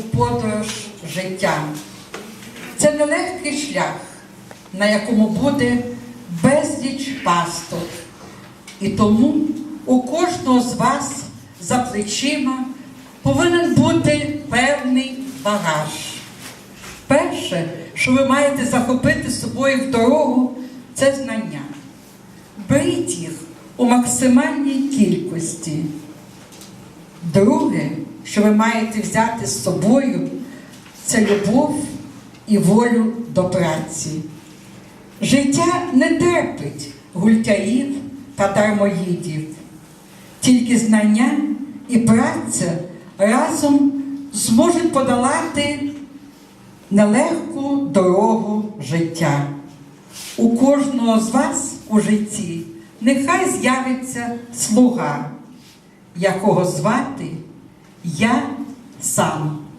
у подорож життя. Це нелегкий шлях, на якому буде безліч пасток. І тому у кожного з вас за плечима повинен бути певний багаж. Перше, що ви маєте захопити з собою в дорогу, це знання. Беріть їх у максимальній кількості. Друге, що ви маєте взяти з собою, це любов і волю до праці. Життя не терпить гультяїв та дармоїдів. Тільки знання і праця разом зможуть подолати нелегку дорогу життя. У кожного з вас у житті нехай з'явиться слуга, якого звати я сам.